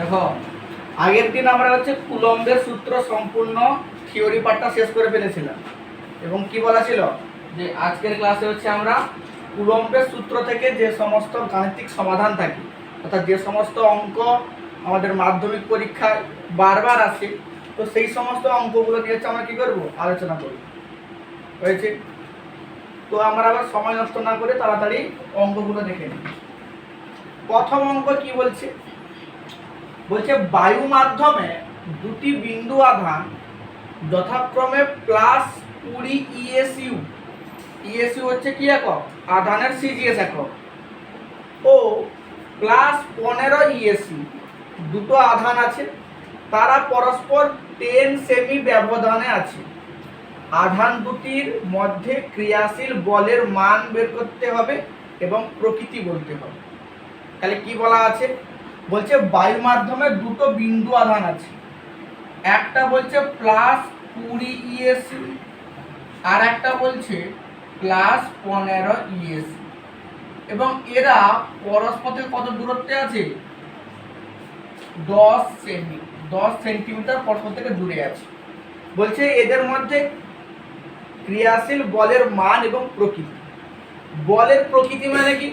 দেখো, আগের দিন আমরা হচ্ছে কুলম্বের সূত্র সম্পূর্ণ থিওরি পার্টটা শেষ করে ফেলেছিলাম। এবং কি বলা ছিল? যে আজকের ক্লাসে হচ্ছে আমরা কুলম্বের সূত্র থেকে যে সমস্ত গাণিতিক সমাধান থাকে, অর্থাৎ যে সমস্ত অঙ্ক আমাদের মাধ্যমিক পরীক্ষায় বারবার আসে, তো সেই সমস্ত অঙ্কগুলো নিয়ে হচ্ছে আমরা কী করব? আলোচনা করব। হয়েছে? তো আমরা আবার সময় নষ্ট না করে তাড়াতাড়ি অঙ্কগুলো দেখে নিই। প্রথম অঙ্ক কি বলছে? বলছে বায়ু মাধ্যমে দুটি বিন্দু আধান যথাক্রমে প্লাস কুড়ি ইএসইউ ইএসইউ হচ্ছে কি একক? আধানের সিজিএস একক। ও প্লাস পনেরো ইএসইউ দুটো আধান আছে। তারা পরস্পর টেন সেমি ব্যবধানে আছে। আধান দুটির মধ্যে ক্রিয়াশীল বলের মান বের করতে হবে এবং প্রকৃতি বলতে হবে। তাহলে কি বলা আছে? বলছে বায়ু মাধ্যমে দুটো বিন্দু আধান আছে। একটা বলছে প্লাস কুড়ি ইএসি আর একটা বলছে প্লাস পনেরো ইএসি এবং এরা পরস্পর থেকে কত দূরত্বে আছে? দশ সেমি, দশ সেন্টিমিটার পরস্পর থেকে দূরে আছে। বলছে এদের মধ্যে ক্রিয়াশীল বলের মান এবং প্রকৃতি। বলের প্রকৃতি মানে কি?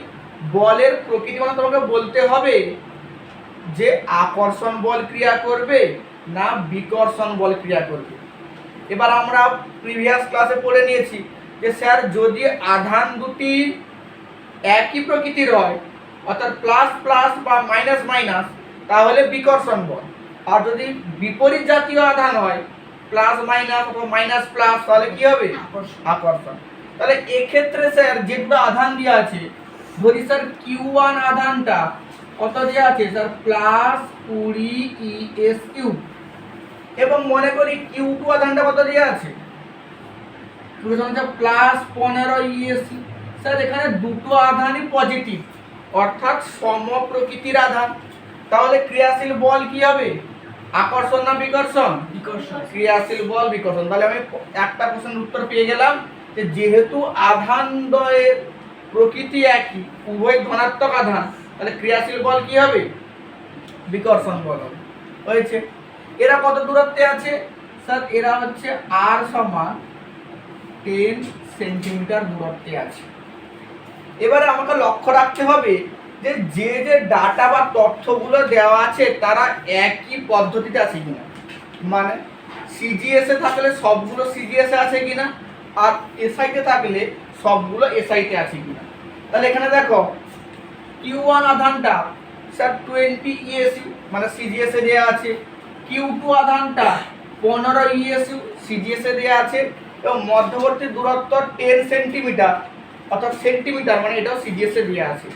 বলের প্রকৃতি মানে তোমাকে বলতে হবে যে আকর্ষণ বল ক্রিয়া করবে না বিকর্ষণ বল ক্রিয়া করবে। এবার আমরা প্রিভিয়াস ক্লাসে পড়ে নিয়েছি যে স্যার যদি আধান দুটি একই প্রকৃতির হয় অর্থাৎ প্লাস প্লাস বা মাইনাস মাইনাস তাহলে বিকর্ষণ বল। আর যদি বিপরীত জাতীয় আধান হয় প্লাস মাইনাস অথবা মাইনাস প্লাস তাহলে কি হবে? আকর্ষণ। তাহলে এক্ষেত্রে স্যার যেগুলো আধান দেওয়া আছে ধরি স্যার কিউ ওয়ান আধানটা কত দেওয়া আছে? স্যার প্লাস কুড়ি ই এস কিউ এবং মনে করি কিউ টু আধানটা কত দেওয়া আছে? প্লাস পনেরো ইএসি স্যার এখানে দুটো আধানই পজিটিভ অর্থাৎ সম প্রকৃতির আধান। তাহলে ক্রিয়াশীল বল কি হবে? আকর্ষণ না বিকর্ষণ? বিকর্ষণ। ক্রিয়াশীল বল বিকর্ষণ। তাহলে আমি একটা প্রশ্নের উত্তর পেয়ে গেলাম যে যেহেতু আধান দ্বয়ের প্রকৃতি একই উভয় ধনাত্মক আধান তাহলে ক্রিয়াশীল বল কি হবে? বিকর্ষণ বল হবে। হয়েছে। এরা কত দূরত্বে আছে? স্যার, এরা হচ্ছে আর সমান টেন সেন্টিমিটার দূরত্বে আছে। এবারে আমাকে লক্ষ্য রাখতে হবে যে যে যে ডাটা বা তথ্যগুলো দেওয়া আছে, তারা একই পদ্ধতিতে আছে কিনা। মানে সিজিএসে থাকলে সবগুলো সিজিএসে আছে কিনা? আর এসআইতে থাকলে সবগুলো এসআইতে আছে কিনা? তাহলে এখানে দেখো কিউ ওয়ান আধানটা স্যার টোয়েন্টি ইএসইউ মানে সিজিএসে দেওয়া আছে। কিউ টু আধানটা, পনেরো ইএসইউ সিজিএসে দেওয়া আছে। এবং মধ্যবর্তী দূরত্ব টেন সেন্টিমিটার অর্থাৎ সেন্টিমিটার মানে এটাও সিজিএসে দেওয়া আছে।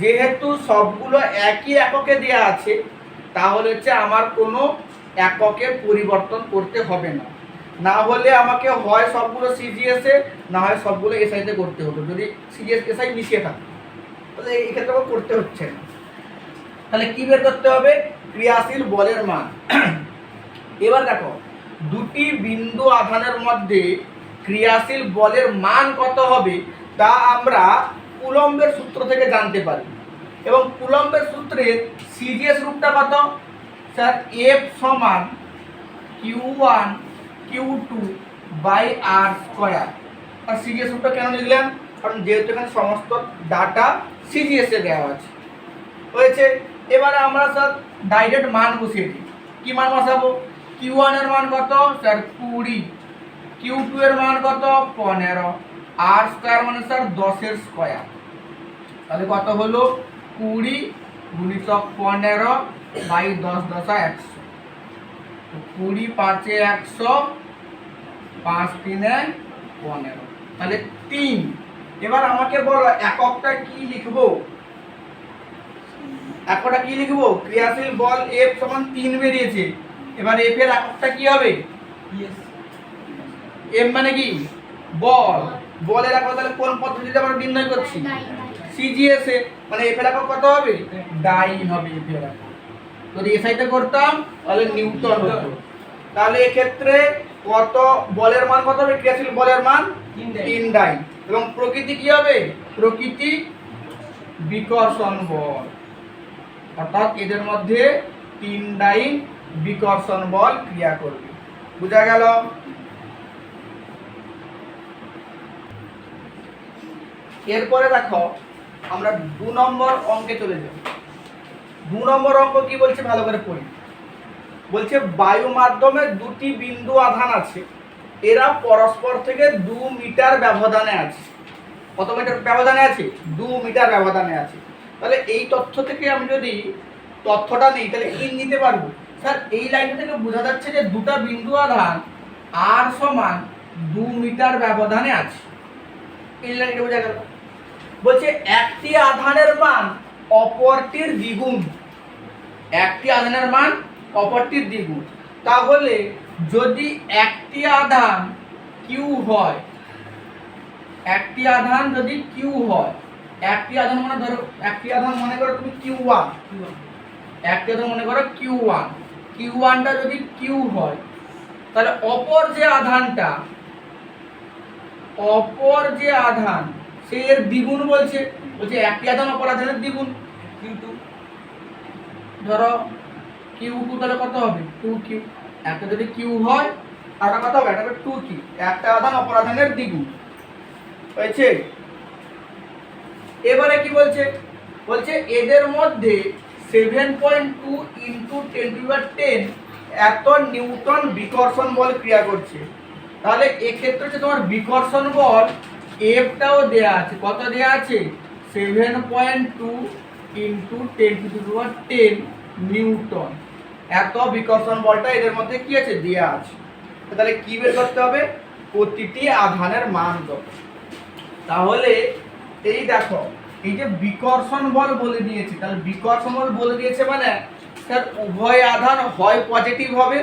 যেহেতু সবগুলো একই এককে দেওয়া আছে, তাহলে হচ্ছে আমার কোনো এককে পরিবর্তন করতে হবে না। না হলে আমাকে হয় সবগুলো সিজিএসে না হয় সবগুলো এসআইতে করতে হতো যদি সিজিএস এসআই মিশিয়ে থাকে। তাহলে এই ক্ষেত্রে করতে হচ্ছে না। তাহলে কি বের করতে হবে? ক্রিয়াশীল বলের মান। এবার দেখো, দুটি বিন্দু আধানের মধ্যে ক্রিয়াশীল বলের মান কত হবে তা আমরা কুলম্বের সূত্র থেকে জানতে পারি। এবং কুলম্বের সূত্রের সিজিএস রূপটা কত? স্যার, এফ সমান Q one Q two by R square. R CGS রূপটা কেন লিখলাম? কারণ যেহেতু এখানে সমস্ত ডাটা সিজিএসে দেওয়া আছে হয়েছে, এবারে আমরা স্যার ডাইরেক্ট মান বসিয়ে দিই। কি মান বসাবো? কিউ ওয়ানের মান কত? স্যার কুড়ি। কিউ টু এর মান কত? পনেরো। আর স্কোয়ার মানে স্যার দশের স্কোয়ার তাহলে কত হলো? কুড়ি গুণিতক পনেরো বাই দশ দশা একশো। কুড়ি পাঁচে একশো, পাঁচ তিনে পনেরো। তাহলে তিন। এবার আমাকে বলো এককটা কি লিখব? এককটা কি লিখব? ক্রিয়াশীল বল এফ সমান তিন বেরিয়েছে। এবার এফ এর এককটা কি হবে? এম মানে কি? বল। বলের একক তাহলে কোন পদ্ধতিতে আমরা নির্ণয় করছি? সিজিএস এ। মানে এফ এর একক কত হবে? ডাইন হবে এফ এর একক যদি এসআইতে করতাম তাহলে নিউটন হতো। তাহলে এক্ষেত্রে কত বলের মান কত হবে? ক্রিয়াশীল বলের মান তিন ডাইন। এবং প্রকৃতি কি হবে? প্রকৃতি বিকর্ষণ বল অর্থাৎ এদের মধ্যে তিন ডাইন বিকর্ষণ বল ক্রিয়া করবে। বোঝা গেল? এরপরে দেখো, আমরা দু নম্বর অঙ্কে চলে যাব দু নম্বর অঙ্ক কি বলছে? ভালো করে পড়ি। বলছে বায়ু মাধ্যমে দুটি বিন্দু আধান আছে। এরা পরস্পর থেকে দু মিটার ব্যবধানে আছে। কত মিটার ব্যবধানে আছে? দু মিটার ব্যবধানে আছে। তাহলে এই তথ্য থেকে আমি যদি তথ্যটা নেই, তাহলে ইন নিতে পারব? স্যার, এই লাইনটা থেকে বোঝা যাচ্ছে যে দুটা বিন্দু আধান আর সমান দু মিটার ব্যবধানে আছে। এই লাইনটা বোঝা গেল। বলছে, একটি আধানের মান অপরটির দ্বিগুণ। একটি আধানের মান অপরটির দ্বিগুণ। তাহলে যদি একটি আধান কিউ হয়, একটি আধান যদি কিউ হয়, একটি আধান মানে ধরো, একটি আধান মনে করো তুমি কিউ ওয়ান একটি আধান মনে করো কিউ ওয়ান কিউ ওয়ানটা যদি কিউ হয়, তাহলে অপর যে আধানটা, অপর যে আধান, সে এর দ্বিগুণ বলছে বলছে একটি আধান অপর আধানের দ্বিগুণ। কিন্তু ধরো কিউ টু তাহলে কত হবে? টু কিউ একটা যদি কিউ হয় একটা কত হবে? একটা টু কিউ একটা আধান, অপর আধানের দ্বিগুণ। হয়েছে? এবারে কি বলছে? বলছে এদের মধ্যে seven point two into ten ten এত নিউটন বিকর্ষণ বল ক্রিয়া করছে। তাহলে এক্ষেত্রে হচ্ছে তোমার বিকর্ষণ বল এফটাও দেয়া আছে। কত দেয়া আছে? Seven point two into ten to power ten newton. এত বিকর্ষণ বলটা এদের মধ্যে কি আছে? দেয়া আছে। তাহলে কি বের করতে হবে? প্রতিটি আধানের মান কত তাহলে এই দেখো, এই যে বিকর্ষণ বল বলে দিয়েছে, তাহলে বিকর্ষণ বল বলে দিয়েছে মানে স্যার, উভয় আধান হয় পজিটিভ হবে,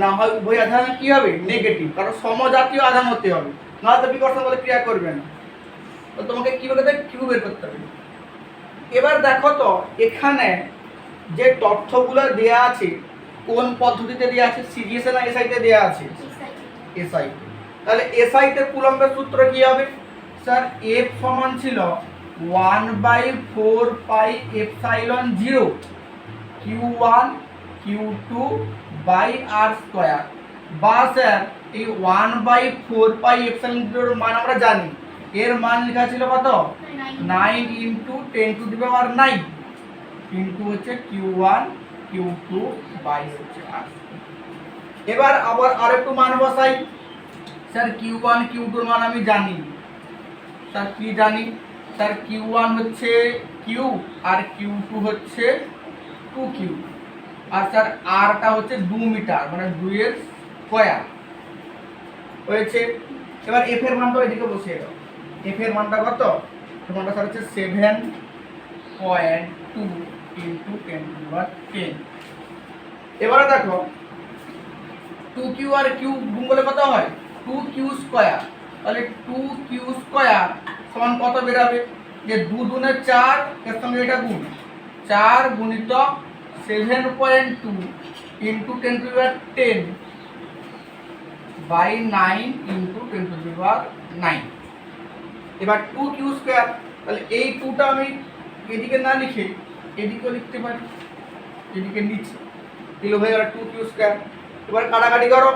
না হয় উভয় আধান কি হবে? নেগেটিভ কারণ সমজাতীয় আধান হতে হবে। নাহলে তো বিকর্ষণ বলে ক্রিয়া করবে না। তো তোমাকে কি বলতে কিউ বের করতে হবে? এবার দেখো তো, এখানে যে তথ্যগুলো দেয়া আছে কোন পদ্ধতিতে দেয়া আছে সিজিএসএ না এসআইতে দেয়া আছে? এসআই তাহলে এসআইতে কুলম্বের সূত্র কি হবে? স্যার এফ সমান ছিল one by four pi epsilon zero. Q one Q two by R square. বা স্যার এই one by four pi epsilon জিরোর মান আমরা জানি। এর মান লেখা ছিল কত? Nine into ten to the power nine. Into হচ্ছে Q one Q two by হচ্ছে আর এবার আবার আরেকটু মান বসাই। স্যার কিউ ওয়ান কিউ টুর মান আমি জানি। স্যার, কি জানি? স্যার কিউ ওয়ান হচ্ছে কিউ আর কিউ টু হচ্ছে টু কিউ আর স্যার আরটা হচ্ছে দু মিটার মানে দুইয়ের স্কোয়ার হয়েছে? এবার এফ এর মানটা এদিকে বসিয়ে দাও। এফ এর মানটা কত? এর মানটা স্যার হচ্ছে seven point two into ten to ten এবারে দেখো টু কিউ আর কিউ গুণ করলে কত হয়? টু কিউ স্কোয়ার তাহলে টু কিউ স্কোয়ার সমান কত বেরাবে? যে দু দুনে চার, এর সঙ্গে এটা গুণ। চার গুণিত seven point two into ten to ten by nine into ten to nine এবার টু কিউ স্কোয়ার তাহলে এই টুটা আমি এদিকে না লিখে এদিকেও লিখতে পারি, এদিকে নিচে। দিল হয়ে গেল টু কিউ স্কোয়ার এবার কাটাকাটি করো।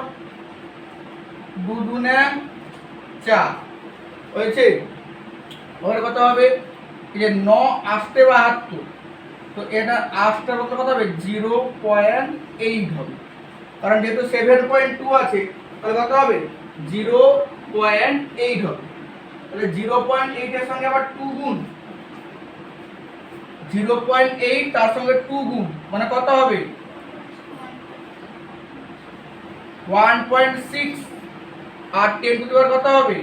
দু দুনে চার হয়েছে? ওখানে কত হবে যে ন আসতে বাহাত্তর। তো এটা আসতে বলতে কত হবে জিরো পয়েন্ট এইট হবে। কারণ যেহেতু সেভেন পয়েন্ট টু আছে, তাহলে কত হবে জিরো পয়েন্ট এইট হবে। তাহলে জিরো পয়েন্ট এইটের সঙ্গে আবার টু গুণ। জিরো পয়েন্ট এইট, তার সঙ্গে টু গুণ মানে কত হবে? ওয়ান পয়েন্ট সিক্স আর টেন টু দেওয়ার কত হবে?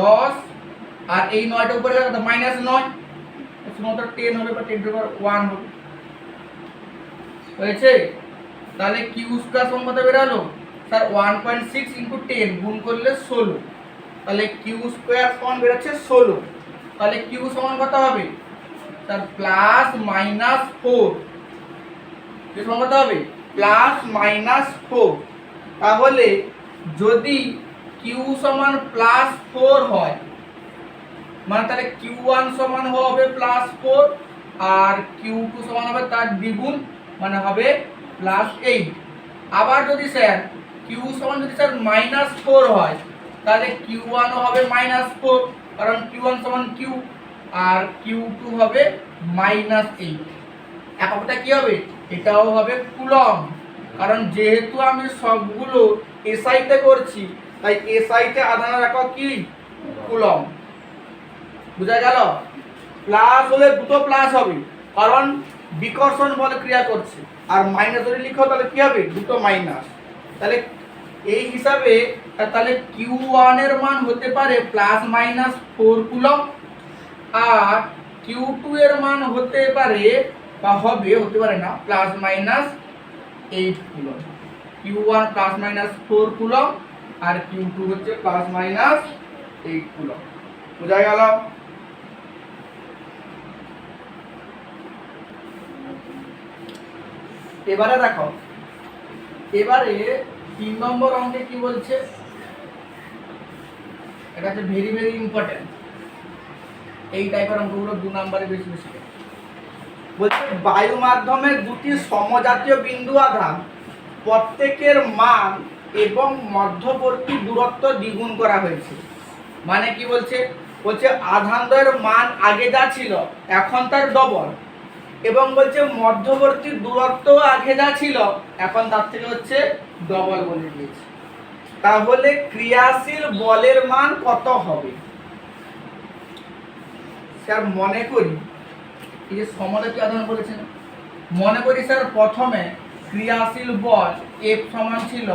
দশ, আর এই নয়টা উপরে কত মাইনাস নয়। শুধুমাত্র টেন হবে বা টেন টু ওয়ান হবে। হয়েছে? তাহলে কিউ স্কোয়ার সমান কত বেরালো? Sir one point six into ten গুণ করলে ষোলো। তাহলে কিউ স্কোয়ার সমান বেরোচ্ছে ষোলো। তাহলে কিউ সমান কত হবে? Sir plus minus four Q সমান কত হবে? প্লাস মাইনাস ফোর তাহলে যদি কিউ সমান প্লাস ফোর হয় মানে তাহলে কিউ ওয়ান সমান হবে প্লাস ফোর আর কিউ টু সমান হবে তার দ্বিগুণ মানে হবে প্লাস এইট আবার যদি স্যার কিউ সমান যদি স্যার মাইনাস ফোর হয়, তাহলে কিউ ওয়ানও হবে মাইনাস ফোর কারণ কিউ ওয়ান সমান কিউ আর কিউ টু হবে মাইনাস এইট এককটা কি হবে? এটাও হবে কুলম কারণ যেহেতু আমি সবগুলো এসআইতে করছি, তাই এসআইতে আধানের একক কি? কুলম বুঝা গেল? প্লাস হলে দুটো প্লাস হবে, কারণ বিকর্ষণ বলে ক্রিয়া করছে। আর মাইনাস যদি লিখো, তাহলে কি হবে? দুটো মাইনাস তাহলে এই হিসাবে তাহলে কিউ ওয়ানের মান হতে পারে প্লাস মাইনাস ফোর কুলম আর কিউ টু এর মান হতে পারে, বা হবে, হতে পারে না plus minus eight coulomb Q one plus minus four coulomb আর কিউ টু হচ্ছে প্লাস মাইনাস এইট কুলম বোঝা গেল? এবারে দেখো, এবারে তিন নম্বর অঙ্কে কি বলছে? এটা হচ্ছে ভেরি ভেরি ইম্পর্টেন্ট এই টাইপের অঙ্কগুলো দু নম্বরে বেশি বেশি। বলছে বায়ু মাধ্যমে দুটি সমজাতীয় বিন্দু আধান প্রত্যেকের মান এবং মধ্যবর্তী দূরত্ব দ্বিগুণ করা হয়েছে। মানে কি বলছে? বলছে আধানদ্বয়ের মান আগে যা ছিল, এখন তার ডবল। এবং বলছে, মধ্যবর্তী দূরত্ব আগে যা ছিল, এখন তার থেকে হচ্ছে ডবল বলে দিয়েছে। তাহলে ক্রিয়াশীল বলের মান কত হবে? স্যার, মনে করি, এই যে সমজাতীয় আধান বলেছেন, মনে করি স্যার, প্রথমে ক্রিয়াশীল বল এফ সমান ছিল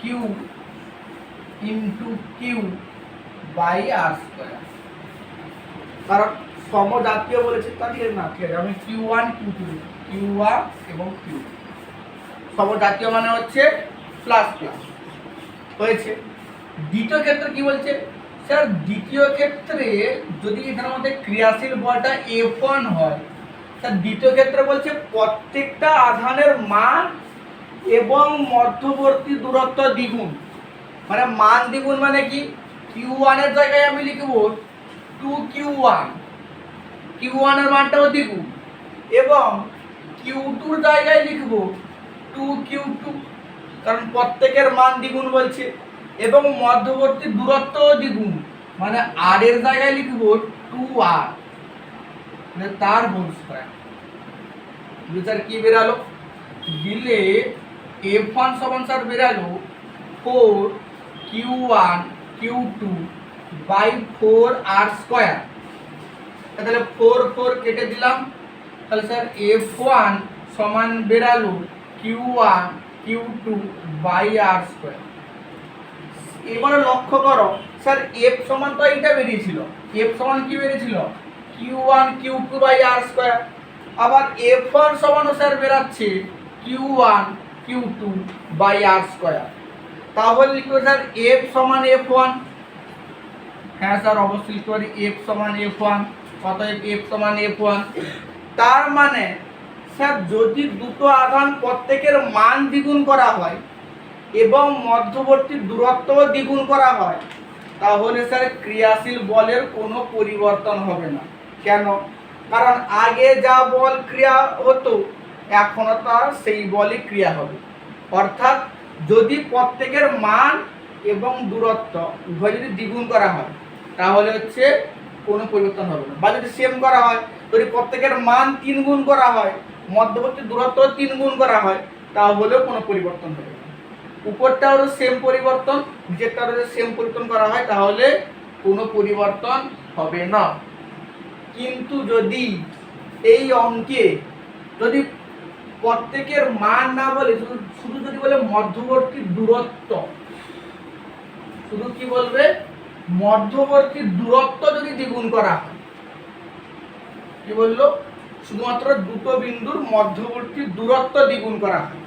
Q into Q by R square কারণ সমজাতীয় বলেছে না, ঠিক আছে, আমি Q one Q two Q one এবং কিউ সমজাতীয় মানে হচ্ছে প্লাস প্লাস হয়েছে। দ্বিতীয় ক্ষেত্রে কি বলছে? স্যার, দ্বিতীয় ক্ষেত্রে যদি এখানে আমাদের ক্রিয়াশীল বলটা এফ ওয়ান হয়, স্যার, দ্বিতীয় ক্ষেত্রে বলছে প্রত্যেকটা আধানের মান এবং মধ্যবর্তী দূরত্ব দ্বিগুণ। মানে মান দ্বিগুণ মানে কি? কিউ ওয়ানের জায়গায় আমি লিখব টু কিউ ওয়ান কিউ ওয়ানের মানটাও দ্বিগুণ। এবং কিউ টুর জায়গায় লিখব টু কিউ টু কারণ প্রত্যেকের মান দ্বিগুণ বলছে। এবং মধ্যবর্তী দূরত্বও দ্বিগুণ। মানে আর এর জায়গায় লিখব টু আর মানে তার হোল স্কয়ার স্যার কি বেরালো? দিলে এফ ওয়ান সমান sir বেরালো four Q one Q two by four R square তাহলে ফোর ফোর কেটে দিলাম। তাহলে স্যার এফ ওয়ান সমান বেরালো Q one Q two by R square এবারে লক্ষ্য করো, স্যার এফ সমান তো এইটা বেরিয়েছিল। এফ সমান কি বেরিয়েছিল? Q one Q two by R square আবার এফ ওয়ান সমানও স্যার বেরাচ্ছে Q one Q two by R square তাহলে লিখব স্যার এফ সমান এফ ওয়ান হ্যাঁ স্যার, অবশ্যই লিখতে পারি এফ সমান এফ ওয়ান অতএব এফ সমান এফ ওয়ান তার মানে স্যার যদি দুটো আধান প্রত্যেকের মান দ্বিগুণ করা হয় এবং মধ্যবর্তী দূরত্বও দ্বিগুণ করা হয়, তাহলে স্যার ক্রিয়াশীল বলের কোনো পরিবর্তন হবে না। কেন? কারণ আগে যা বল ক্রিয়া হতো, এখনও তার সেই বলই ক্রিয়া হবে। অর্থাৎ যদি প্রত্যেকের মান এবং দূরত্ব উভয় যদি দ্বিগুণ করা হয়, তাহলে হচ্ছে কোনো পরিবর্তন হবে না। বা যদি সেম করা হয়, যদি প্রত্যেকের মান তিন গুণ করা হয় মধ্যবর্তী দূরত্ব তিন গুণ করা হয় তাহলেও কোনো পরিবর্তন হবে না। উপরটাও সেম পরিবর্তন নিচেরটাও যদি সেম পরিবর্তন করা হয়, তাহলে কোনো পরিবর্তন হবে না। কিন্তু যদি এই অঙ্কে যদি প্রত্যেকের মান না বলে, শুধু শুধু যদি বলে মধ্যবর্তী দূরত্ব, শুধু কি বলবে? মধ্যবর্তী দূরত্ব যদি দ্বিগুণ করা হয়, কি বলল? শুধুমাত্র দুটো বিন্দুর মধ্যবর্তী দূরত্ব দ্বিগুণ করা হয়।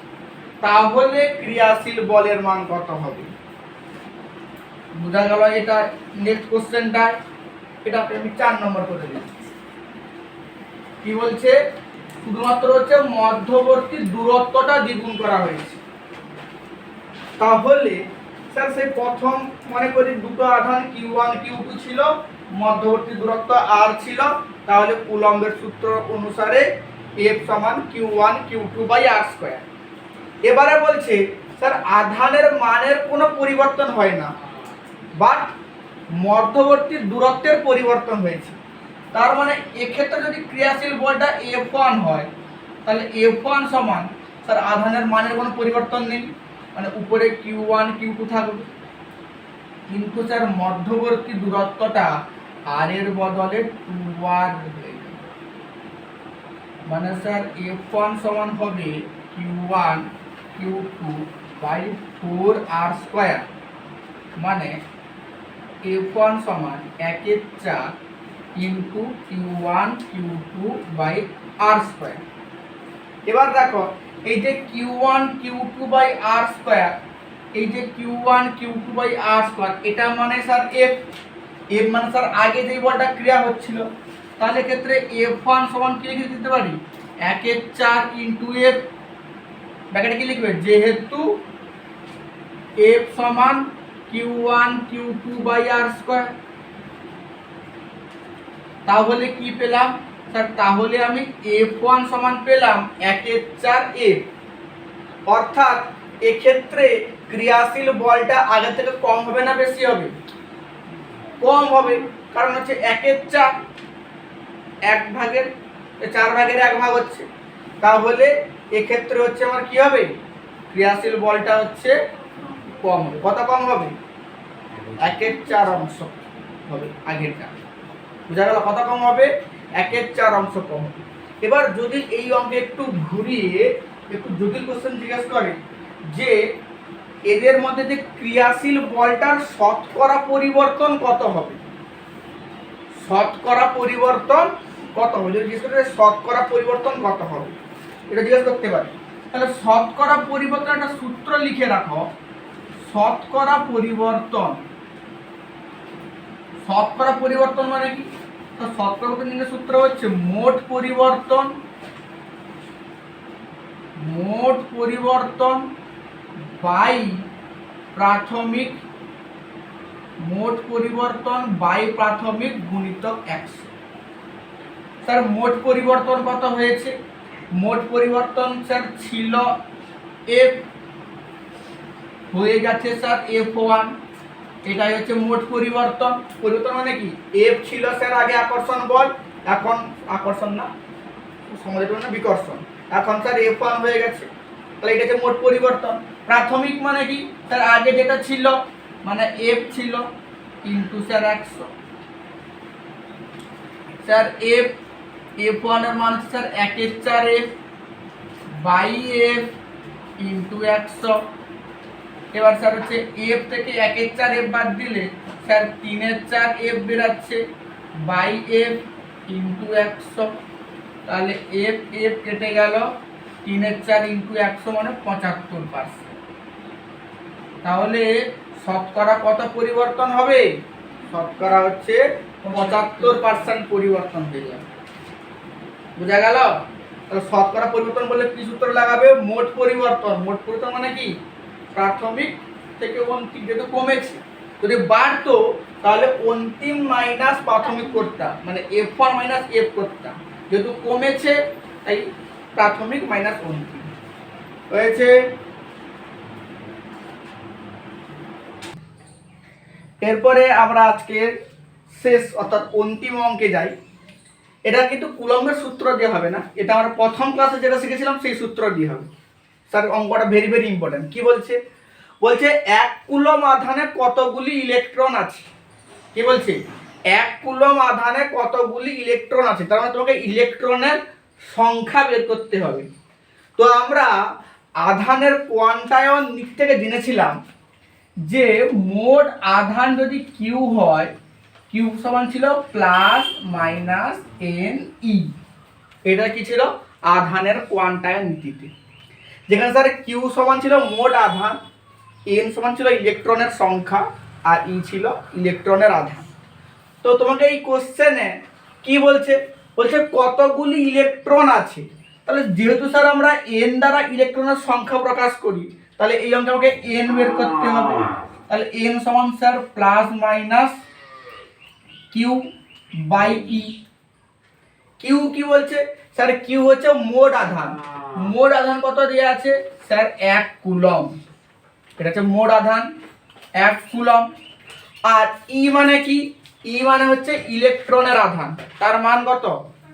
তাহলে ক্রিয়াশীল বলের মান কত হবে? বোঝা গেল এটা নেক্সট কোশ্চেনটা এটা আমি চার নম্বর করে দিচ্ছি কি বলছে? শুধুমাত্র হচ্ছে মধ্যবর্তী দূরত্বটা দ্বিগুণ করা হয়েছে। তাহলে স্যার সেই প্রথম মনে করি দুটো আধান কিউ ওয়ান কিউ টু ছিল, মধ্যবর্তী দূরত্ব আর ছিল। তাহলে কুলম্বের সূত্র অনুসারে এফ সমান Q one Q two by R square এবারে বলছে, স্যার, আধানের মানের কোনো পরিবর্তন হয় না বাট মধ্যবর্তী দূরত্বের পরিবর্তন হয়েছে। তার মানে এক্ষেত্রে যদি ক্রিয়াশীল বলটা এফ ওয়ান হয়, তাহলে এফ ওয়ান সমান, স্যার, আধানের মানের কোনো পরিবর্তন নেই মানে উপরে কিউ ওয়ান কিউ টু থাকবে কিন্তু, স্যার, মধ্যবর্তী দূরত্বটা আর এর বদলে টু আর মানে স্যার এফ ওয়ান সমান হবে Q one Q two by four R square মানে এফ ওয়ান সমান একের চার into Q one Q two by R square এবার দেখো, এই যে Q one Q two by R square এই যে Q one Q two by R square এটা মানে স্যার এফ এফ মানে স্যার আগে যেই বলটা ক্রিয়া হচ্ছিল, তাহলে ক্ষেত্রে এফ ওয়ান সমান কি লিখে দিতে পারি? একের চার ইন্টু এফ ব্যাকেটে কি লিখবে? যেহেতু এফ সমান Q one Q two by R square তাহলে কি পেলাম? স্যার তাহলে আমি এফ ওয়ান সমান পেলাম একের চার এফ অর্থাৎ এক্ষেত্রে ক্রিয়াশীল বলটা আগে থেকে কম হবে না বেশি হবে? কম হবে। কারণ হচ্ছে একের চার, এক ভাগের, চার ভাগের এক ভাগ হচ্ছে। তাহলে এক্ষেত্রে হচ্ছে আমার কি হবে? ক্রিয়াশীল বলটা হচ্ছে কম হবে। কত কম হবে? একের চার অংশ হবে আগেরটা বোঝা গেল? কত কম হবে? একের চার অংশ কম হবে। এবার যদি এই অঙ্কে একটু ঘুরিয়ে, একটু জটিল কোশ্চেন জিজ্ঞেস করে যে এদের মধ্যে যে ক্রিয়াশীল বলটার শতকরা পরিবর্তন কত হবে? শতকরা পরিবর্তন কত হবে? যদি জিজ্ঞেস করে শতকরা পরিবর্তন কত হবে? এটা জিজ্ঞেস করতে পারে। তাহলে শতকরা পরিবর্তন একটা সূত্র লিখে রাখো। শতকরা পরিবর্তন। শতকরা পরিবর্তন মানে কি? তো শতকরা পরিবর্তনের সূত্র হচ্ছে, মোট পরিবর্তন। মোট পরিবর্তন বাই প্রাথমিক মোট পরিবর্তন বাই প্রাথমিক গুণিতক একশো স্যার, মোট পরিবর্তন কত হয়েছে? মোট পরিবর্তন স্যার ছিল এফ হয়ে গেছে স্যার এফ ওয়ান এটাই হচ্ছে মোট পরিবর্তন। পরিবর্তন মানে কি? এফ ছিল স্যার আগে আকর্ষণ বল, এখন আকর্ষণ না, সমাজের বিকর্ষণ। এখন স্যার এফ ওয়ান হয়ে গেছে। তাহলে এটা হচ্ছে মোট পরিবর্তন। প্রাথমিক মানে কি? স্যার আগে যেটা ছিল মানে এফ ছিল ইন্টু স্যার একশো। স্যার এফ এফ ওয়ানের মান স্যার একের চার এফ বাই এফ ইন্টু একশো। এবার স্যার হচ্ছে এফ থেকে একের চার এফ বাদ দিলে স্যার তিনের চার এফ বেরাচ্ছে বাই এফ ইন্টু একশো। তাহলে এফ এফ কেটে গেল, তিনের চার ইন্টু একশো মানে পঁচাত্তর পার্সেন্ট তাহলে শতকরা কত পরিবর্তন হবে? শতকরা হচ্ছে পঁচাত্তর পার্সেন্ট পরিবর্তন হয়ে যাবে বোঝা গেল? তাহলে শতকরা পরিবর্তন বললে কি সূত্র লাগাবে? মোট পরিবর্তন। মোট পরিবর্তন মানে কি? প্রাথমিক থেকে অন্তিম যেহেতু কমেছে। যদি বাড়তো, তাহলে অন্তিম মাইনাস প্রাথমিক করতাম মানে এফ ওয়ান মাইনাস এফ করতাম যেহেতু কমেছে, তাই প্রাথমিক মাইনাস অন্তিম। হয়েছে? এরপরে আমরা আজকে শেষ অর্থাৎ অন্তিম অঙ্কে যাই। এটা কিন্তু কুলম্বের সূত্র দিয়ে হবে না। এটা আমরা প্রথম ক্লাসে যেটা শিখেছিলাম, সেই সূত্র দিয়ে হবে। স্যার, অঙ্কটা ভেরি ভেরি ইম্পর্টেন্ট কি বলছে? বলছে, এক কুলম আধানে কতগুলি ইলেকট্রন আছে? কি বলছে? এক কুলম আধানে কতগুলি ইলেকট্রন আছে? তার মানে তোমাকে ইলেকট্রনের সংখ্যা বের করতে হবে। তো আমরা আধানের কোয়ান্টায়ন দিক থেকে জেনেছিলাম যে মোট আধান যদি কিউ হয় কিউ সমান ছিল প্লাস মাইনাস এন ই এটা কি ছিল? আধানের কোয়ান্টায়ন নীতিতে। যেখানে স্যার কিউ সমান ছিল মোট আধান এন সমান ছিল ইলেকট্রনের সংখ্যা, আর ই ছিল ইলেকট্রনের আধান। তো তোমাকে এই কোশ্চেনে কি বলছে? বলছে কতগুলি ইলেকট্রন আছে? তাহলে যেহেতু স্যার আমরা এন দ্বারা ইলেকট্রনের সংখ্যা প্রকাশ করি তাহলে এই অঙ্কে আমাকে এন বের করতে হবে। তাহলে এন সমান sir plus minus Q by E Q কি বলছে? স্যার কিউ হচ্ছে মোট আধান। মোট আধান কত দেওয়া আছে? স্যার এক কুলম এটা হচ্ছে মোট আধান, এক কুলম আর ই মানে কি? ই মানে হচ্ছে ইলেকট্রনের আধান। তার মান কত?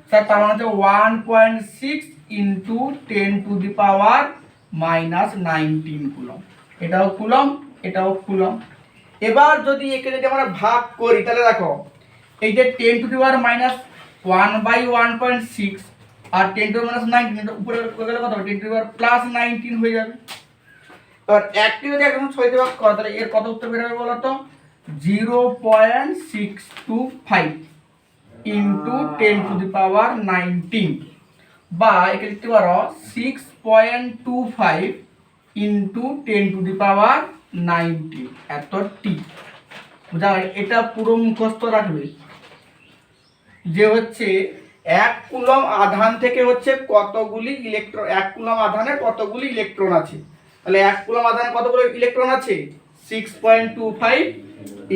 স্যার তার মানে হচ্ছে one point six into ten to the power minus nineteen coulomb এটাও কুলম এটাও কুলম এবার যদি একে যদি আমরা ভাগ করি, তাহলে দেখো, এই যে ten to power minus one by one point six R ten to minus nineteen এটা উপরে গেলে কত ten to power plus nineteen হয়ে যাবে। এবার একটি যদি একদম ছয়তে ভাগ করো, তাহলে এর কত উত্তর বেরোবে বলো তো? Zero point six two five into ten to the power nineteen বা একে লিখতে পারো six point two five into ten to the power nineteen এত টি বুঝা এটা পুরো মুখস্থ রাখবে। যে হচ্ছে এক কুলম আধান থেকে হচ্ছে কতগুলি ইলেকট্রন এক কুলম আধানে কতগুলি ইলেকট্রন আছে? তাহলে এক কুলম আধানে কতগুলো ইলেকট্রন আছে? Six point two five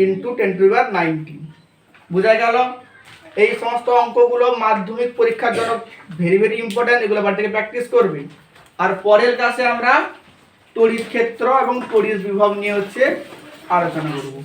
into ten to power nineteen বোঝা গেল? এই সমস্ত অঙ্কগুলো মাধ্যমিক পরীক্ষার জন্য ভেরি ভেরি ইম্পর্ট্যান্ট এগুলো বাড়ি থেকে প্র্যাকটিস করবে। আর পরের ক্লাসে আমরা তড়িৎ ক্ষেত্র এবং তড়িৎ বিভব নিয়ে হচ্ছে আলোচনা করব।